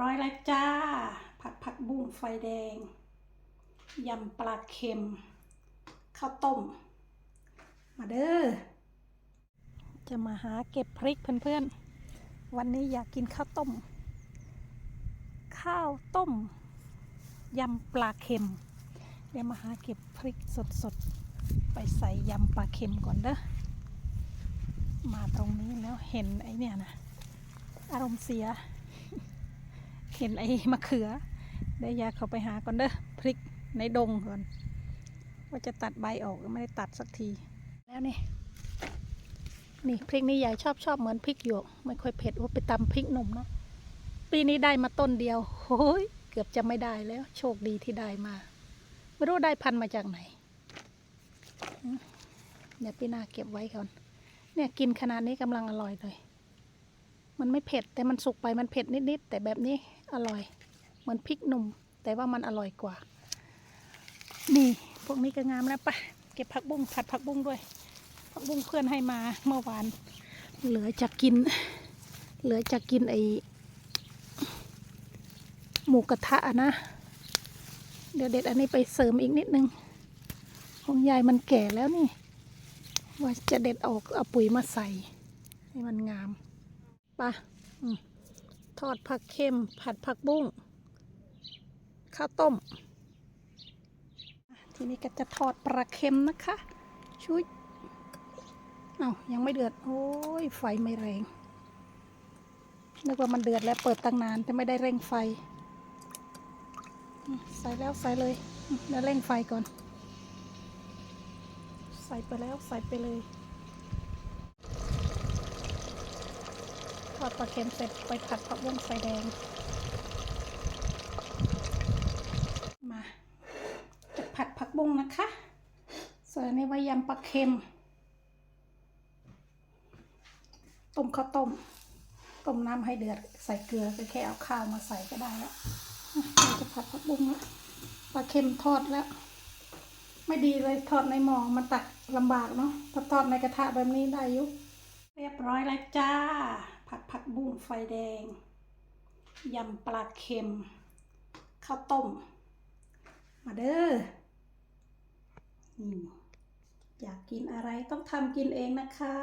ร้อยแล้วจ้า ผัดผักบุ้งไฟแดง ยำปลาเค็ม ข้าวต้ม มาเด้อ จะมาหาเก็บพริกเพื่อนๆ วันนี้อยากกินข้าวต้ม ข้าวต้ม ยำปลาเค็ม เดี๋ยวมาหาเก็บพริกสดๆ ไปใส่ยำปลาเค็มก่อนเด้อ มาตรงนี้แล้วเห็นไอ้เนี่ยนะ อารมณ์เสีย เห็นไอ้มะเขือเดี๋ยาเข้าไปหาก่อนเด้อพริกในดงก่อน ว่าจะตัดใบออกก็ไม่ได้ตัดสักที แล้วนี่ นี่พริกนี่ยายชอบชอบเหมือนพริกหยวกไม่ค่อยเผ็ดว่าไปตำพริกหนุ่มเนาะปีนี้ได้มาต้นเดียวโอ้ยเกือบจะไม่ได้แล้ว โชคดีที่ได้มา ไม่รู้ได้พันมาจากไหนเดี๋ยวปีหน้าเก็บไว้ก่อน เนี่ยกินขนาดนี้กำลังอร่อยเลย มันไม่เผ็ด แต่มันสุกไปมันเผ็ดนิดๆแต่แบบนี้อร่อย เหมือนพริกหนุ่ม แต่ว่ามันอร่อยกว่า นี่พวกนี้ก็งามแล้วปะเก็บผักบุ้งผัดผักบุ้งด้วย ผักบุ้งเพื่อนให้มาเมื่อวาน เหลือจะกิน เหลือจะกินไอหมูกระทะนะ เดี๋ยวเด็ดอันนี้ไปเสริมอีกนิดนึงของยายมันแก่แล้วนี่ ว่าจะเด็ดออกเอาปุ๋ยมาใส่ให้มันงาม ปะทอดผักเค็ม ผัดผักบุ้ง ข้าวต้ม ทีนี้ก็จะทอดปลาเค็มนะคะ ชุยเอา้ายังไม่เดือด โอ้ย ไฟไม่แรง นึกว่ามันเดือดแล้วเปิดตั้งนานแต่ไม่ได้เร่งไฟ ใส่แล้วใส่เลย แล้วเร่งไฟก่อน ใส่ไปแล้วใส่ไปเลย อดปลาเค็มเสร็จไปผัดผักบุ้งไฟแดง มาจะผัดผักบุ้งนะคะ ส่วนอันนี้ไว้ยำปลาเค็ม ต้มข้าวต้ม ต้มน้ำให้เดือดใส่เกลือก็แค่เอาข้าวมาใส่ก็ได้แล้วเราจะผัดผักบุ้งแล้วปลาเค็มทอดแล้ว ไม่ดีเลยทอดในหม้อมันตักลำบากเนาะถ้าทอดในกระทะแบบนี้ได้ยุ เรียบร้อยแล้วจ้า ผัดผักบุ้งไฟแดง ยำปลาเค็ม ข้าวต้ม มาเด้ออืมอยากกินอะไรต้องทำกินเองนะคะ